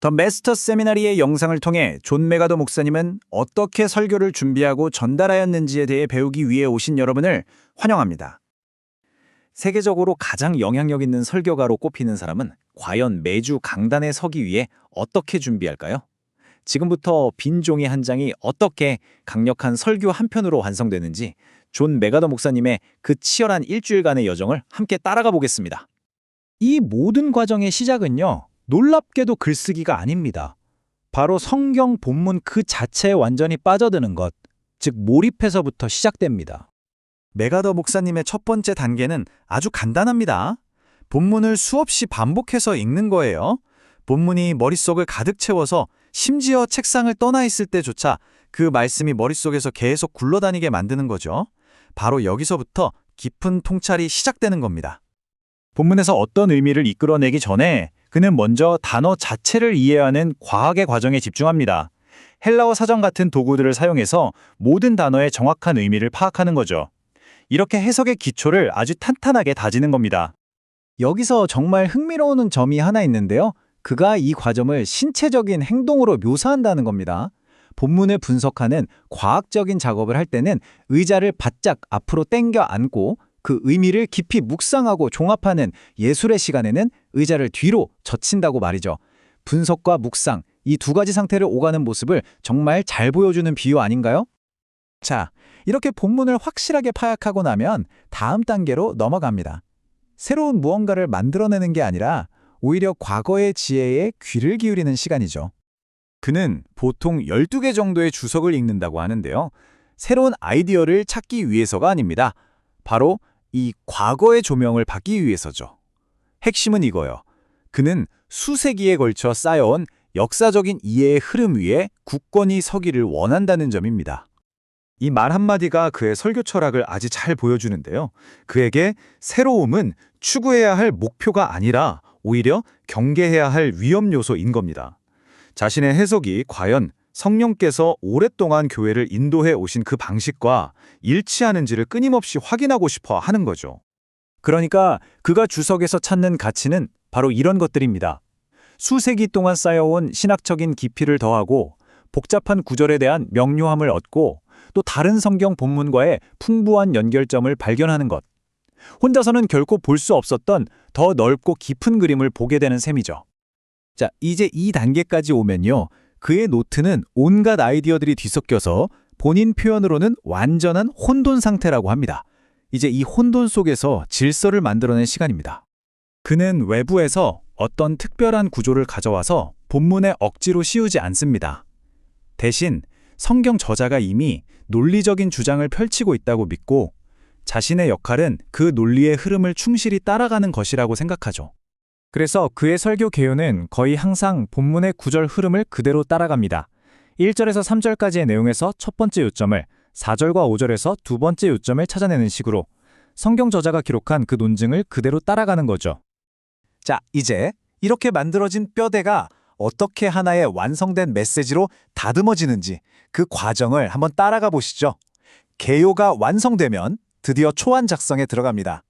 더 메스터 세미나리의 영상을 통해 존 메가더 목사님은 어떻게 설교를 준비하고 전달하였는지에 대해 배우기 위해 오신 여러분을 환영합니다. 세계적으로 가장 영향력 있는 설교가로 꼽히는 사람은 과연 매주 강단에 서기 위해 어떻게 준비할까요? 지금부터 빈 종이 한 장이 어떻게 강력한 설교 한 편으로 완성되는지 존 메가더 목사님의 그 치열한 일주일간의 여정을 함께 따라가 보겠습니다. 이 모든 과정의 시작은요, 놀랍게도 글쓰기가 아닙니다. 바로 성경 본문 그 자체에 완전히 빠져드는 것, 즉 몰입해서부터 시작됩니다. 메가더 목사님의 첫 번째 단계는 아주 간단합니다. 본문을 수없이 반복해서 읽는 거예요. 본문이 머릿속을 가득 채워서 심지어 책상을 떠나 있을 때조차 그 말씀이 머릿속에서 계속 굴러다니게 만드는 거죠. 바로 여기서부터 깊은 통찰이 시작되는 겁니다. 본문에서 어떤 의미를 이끌어내기 전에 그는 먼저 단어 자체를 이해하는 과학의 과정에 집중합니다. 헬라어 사전 같은 도구들을 사용해서 모든 단어의 정확한 의미를 파악하는 거죠. 이렇게 해석의 기초를 아주 탄탄하게 다지는 겁니다. 여기서 정말 흥미로운 점이 하나 있는데요. 그가 이 과정을 신체적인 행동으로 묘사한다는 겁니다. 본문을 분석하는 과학적인 작업을 할 때는 의자를 바짝 앞으로 당겨 앉고 그 의미를 깊이 묵상하고 종합하는 예술의 시간에는 의자를 뒤로 젖힌다고 말이죠. 분석과 묵상, 이 두 가지 상태를 오가는 모습을 정말 잘 보여주는 비유 아닌가요? 자, 이렇게 본문을 확실하게 파악하고 나면 다음 단계로 넘어갑니다. 새로운 무언가를 만들어내는 게 아니라 오히려 과거의 지혜에 귀를 기울이는 시간이죠. 그는 보통 12개 정도의 주석을 읽는다고 하는데요. 새로운 아이디어를 찾기 위해서가 아닙니다. 바로 이 과거의 조명을 받기 위해서죠. 핵심은 이거요. 그는 수세기에 걸쳐 쌓여온 역사적인 이해의 흐름 위에 굳건히 서기를 원한다는 점입니다. 이 말 한마디가 그의 설교 철학을 아주 잘 보여주는데요. 그에게 새로움은 추구해야 할 목표가 아니라 오히려 경계해야 할 위험 요소인 겁니다. 자신의 해석이 과연 성령께서 오랫동안 교회를 인도해 오신 그 방식과 일치하는지를 끊임없이 확인하고 싶어 하는 거죠. 그러니까 그가 주석에서 찾는 가치는 바로 이런 것들입니다. 수세기 동안 쌓여온 신학적인 깊이를 더하고 복잡한 구절에 대한 명료함을 얻고 또 다른 성경 본문과의 풍부한 연결점을 발견하는 것. 혼자서는 결코 볼 수 없었던 더 넓고 깊은 그림을 보게 되는 셈이죠. 자, 이제 이 단계까지 오면요. 그의 노트는 온갖 아이디어들이 뒤섞여서 본인 표현으로는 완전한 혼돈 상태라고 합니다. 이제 이 혼돈 속에서 질서를 만들어낸 시간입니다. 그는 외부에서 어떤 특별한 구조를 가져와서 본문에 억지로 씌우지 않습니다. 대신 성경 저자가 이미 논리적인 주장을 펼치고 있다고 믿고 자신의 역할은 그 논리의 흐름을 충실히 따라가는 것이라고 생각하죠. 그래서 그의 설교 개요는 거의 항상 본문의 구절 흐름을 그대로 따라갑니다. 1절에서 3절까지의 내용에서 첫 번째 요점을, 4절과 5절에서 두 번째 요점을 찾아내는 식으로 성경 저자가 기록한 그 논증을 그대로 따라가는 거죠. 자, 이제 이렇게 만들어진 뼈대가 어떻게 하나의 완성된 메시지로 다듬어지는지 그 과정을 한번 따라가 보시죠. 개요가 완성되면 드디어 초안 작성에 들어갑니다.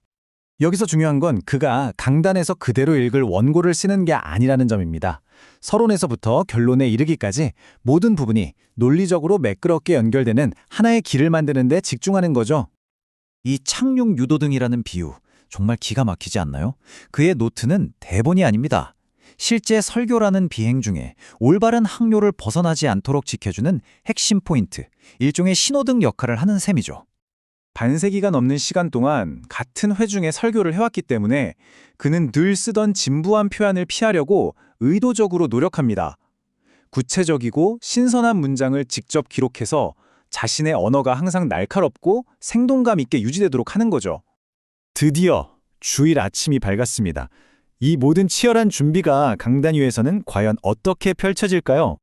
여기서 중요한 건 그가 강단에서 그대로 읽을 원고를 쓰는 게 아니라는 점입니다. 서론에서부터 결론에 이르기까지 모든 부분이 논리적으로 매끄럽게 연결되는 하나의 길을 만드는 데 집중하는 거죠. 이 착륙 유도등이라는 비유 정말 기가 막히지 않나요? 그의 노트는 대본이 아닙니다. 실제 설교라는 비행 중에 올바른 항로를 벗어나지 않도록 지켜주는 핵심 포인트, 일종의 신호등 역할을 하는 셈이죠. 반세기가 넘는 시간 동안 같은 회중의 설교를 해왔기 때문에 그는 늘 쓰던 진부한 표현을 피하려고 의도적으로 노력합니다. 구체적이고 신선한 문장을 직접 기록해서 자신의 언어가 항상 날카롭고 생동감 있게 유지되도록 하는 거죠. 드디어 주일 아침이 밝았습니다. 이 모든 치열한 준비가 강단 위에서는 과연 어떻게 펼쳐질까요?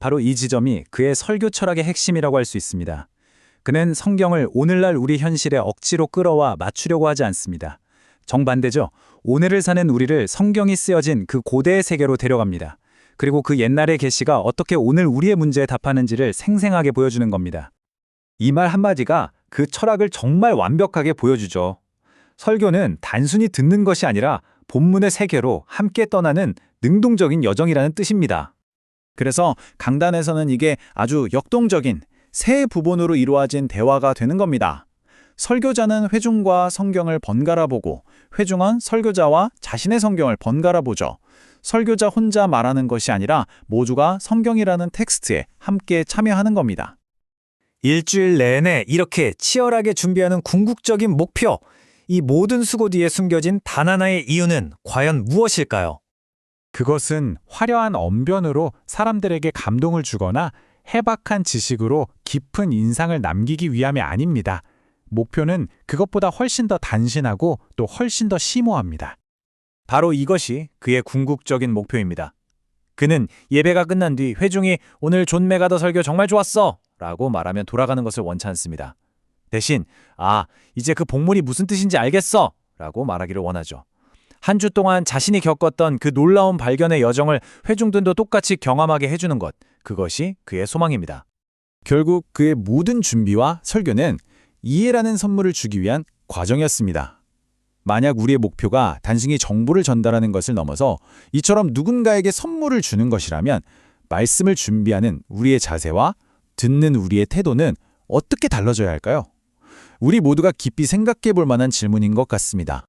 바로 이 지점이 그의 설교 철학의 핵심이라고 할 수 있습니다. 그는 성경을 오늘날 우리 현실에 억지로 끌어와 맞추려고 하지 않습니다. 정반대죠. 오늘을 사는 우리를 성경이 쓰여진 그 고대의 세계로 데려갑니다. 그리고 그 옛날의 계시가 어떻게 오늘 우리의 문제에 답하는지를 생생하게 보여주는 겁니다. 이 말 한마디가 그 철학을 정말 완벽하게 보여주죠. 설교는 단순히 듣는 것이 아니라 본문의 세계로 함께 떠나는 능동적인 여정이라는 뜻입니다. 그래서 강단에서는 이게 아주 역동적인 새 부분으로 이루어진 대화가 되는 겁니다. 설교자는 회중과 성경을 번갈아 보고 회중은 설교자와 자신의 성경을 번갈아 보죠. 설교자 혼자 말하는 것이 아니라 모두가 성경이라는 텍스트에 함께 참여하는 겁니다. 일주일 내내 이렇게 치열하게 준비하는 궁극적인 목표, 이 모든 수고 뒤에 숨겨진 단 하나의 이유는 과연 무엇일까요? 그것은 화려한 언변으로 사람들에게 감동을 주거나 해박한 지식으로 깊은 인상을 남기기 위함이 아닙니다. 목표는 그것보다 훨씬 더 단신하고 또 훨씬 더 심오합니다. 바로 이것이 그의 궁극적인 목표입니다. 그는 예배가 끝난 뒤 회중이 오늘 존 메가더 설교 정말 좋았어! 라고 말하면 돌아가는 것을 원치 않습니다. 대신 아, 이제 그 복물이 무슨 뜻인지 알겠어! 라고 말하기를 원하죠. 한 주 동안 자신이 겪었던 그 놀라운 발견의 여정을 회중들도 똑같이 경험하게 해주는 것, 그것이 그의 소망입니다. 결국 그의 모든 준비와 설교는 이해라는 선물을 주기 위한 과정이었습니다. 만약 우리의 목표가 단순히 정보를 전달하는 것을 넘어서 이처럼 누군가에게 선물을 주는 것이라면 말씀을 준비하는 우리의 자세와 듣는 우리의 태도는 어떻게 달라져야 할까요? 우리 모두가 깊이 생각해 볼 만한 질문인 것 같습니다.